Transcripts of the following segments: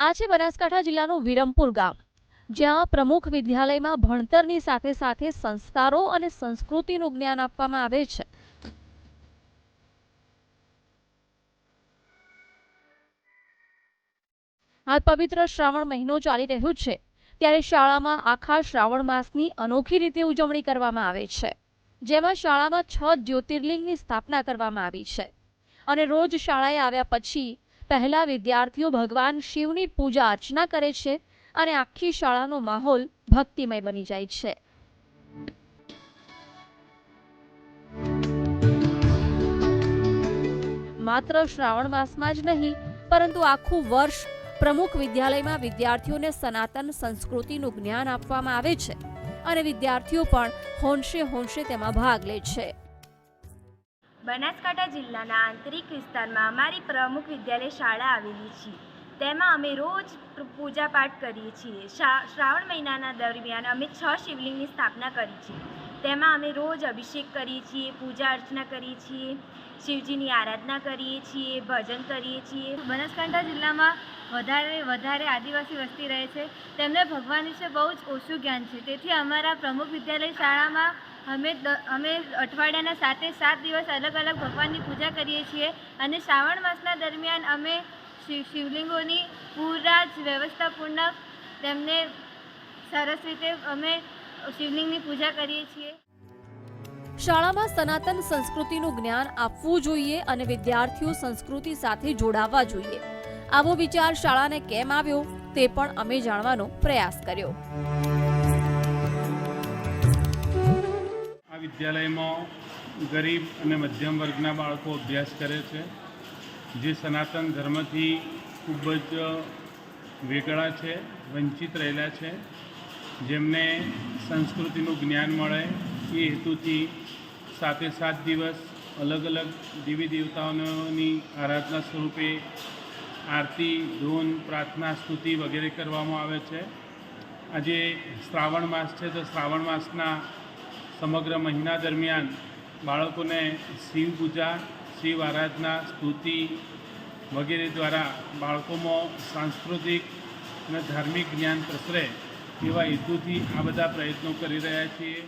આ છે બનાસકાંઠા જિલ્લાનું વિરમપુર ગામ, જ્યાં પ્રમુખ વિદ્યાલયમાં ભણતરની સાથે સાથે સંસ્કારો અને સંસ્કૃતિનું જ્ઞાન આપવામાં આવે છે. હાલ પવિત્ર શ્રાવણ મહિનો ચાલી રહ્યો છે, ત્યારે શાળામાં આખા શ્રાવણ માસની અનોખી રીતે ઉજવણી કરવામાં આવે છે, જેમાં શાળામાં છ જ્યોતિર્લિંગની સ્થાપના કરવામાં આવી છે. અને રોજ શાળાએ આવ્યા પછી પહેલા વિદ્યાર્થીઓ ભગવાન શિવની પૂજા અર્ચના કરે છે અને આખી શાળાનો માહોલ ભક્તિમય બની જાય છે. માત્ર શ્રાવણ માસમાં જ નહીં, પરંતુ આખું વર્ષ પ્રમુખ વિદ્યાલયમાં વિદ્યાર્થીઓને સનાતન સંસ્કૃતિનું જ્ઞાન આપવામાં આવે છે અને વિદ્યાર્થીઓ પણ હોંશે હોંશે તેમાં ભાગ લે છે. બનાસકાંઠા જિલ્લાના આંતરિક વિસ્તારમાં અમારી પ્રમુખ વિદ્યાલય શાળા આવેલી છે. તેમાં અમે રોજ પૂજાપાઠ કરીએ છીએ. શ્રાવણ મહિનાના દરમિયાન અમે છ શિવલિંગની સ્થાપના કરી છે. તેમાં અમે રોજ અભિષેક કરીએ છીએ, પૂજા અર્ચના કરીએ છીએ, શિવજીની આરાધના કરીએ છીએ, ભજન કરીએ છીએ. બનાસકાંઠા જિલ્લામાં વધારે વધારે આદિવાસી વસ્તી રહે છે. તેમને ભગવાન વિશે બહુ જ ઓછું જ્ઞાન છે. તેથી અમારા પ્રમુખ વિદ્યાલય શાળામાં અમે અમે અઠવાડિયાના સાતે સાત દિવસ અલગ અલગ ભગવાનની પૂજા કરીએ છીએ અને શ્રાવણ માસના દરમિયાન અમે શિવ, શિવલિંગોની પૂરા જ વ્યવસ્થાપૂર્ણક તેમને સરસ રીતે અમે શિવલિંગની પૂજા કરીએ છીએ. શાળામાં સનાતન સંસ્કૃતિનું જ્ઞાન આપવું જોઈએ અને વિદ્યાર્થીઓ સંસ્કૃતિ સાથે જોડાવા જોઈએ. આવો વિચાર શાળાને કેમ આવ્યો તે પણ અમે જાણવાનો પ્રયાસ કર્યો. આ વિદ્યાલયમાં ગરીબ અને મધ્યમ વર્ગના બાળકો અભ્યાસ કરે છે. જે સનાતન ધર્મથી ખૂબ જ વેગળા છે વંચિત રહેલા છે. જેમને સંસ્કૃતિનું જ્ઞાન મળે, એ હેતુથી સાતે સાત દિવસ અલગ અલગ દેવી દેવતાઓની આરાધના સ્વરૂપે આરતી, ધૂન, પ્રાર્થના, સ્તુતિ વગેરે કરવામાં આવે છે. આજે શ્રાવણ માસ છે તો શ્રાવણ માસના સમગ્ર મહિના દરમિયાન બાળકોને શિવ પૂજા, શિવ આરાધના, સ્તુતિ વગેરે દ્વારા બાળકોમાં સાંસ્કૃતિક અને ધાર્મિક જ્ઞાન પ્રસરે તેવા હેતુથી આ બધા પ્રયત્નો કરી રહ્યા છીએ?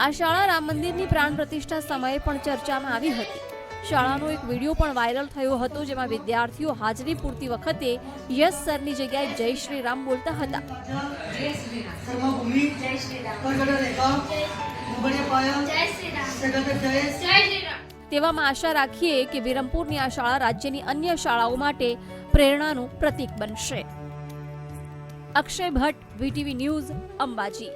આ શાળા રામ મંદિરની પ્રાણ પ્રતિષ્ઠા સમયે પણ ચર્ચામાં આવી હતી. શાળાનો એક વીડિયો પણ વાયરલ થયો હતો જેમાં વિદ્યાર્થીઓ હાજરી પૂરતી વખતે યસ સરની જગ્યાએ જય શ્રી રામ બોલતા હતા. તેવામાં આશા રાખીએ કે વિરમપુરની આ શાળા રાજ્યની અન્ય શાળાઓ માટે પ્રેરણાનું પ્રતીક બનશે. Akshay Bhatt VTV news Ambaji.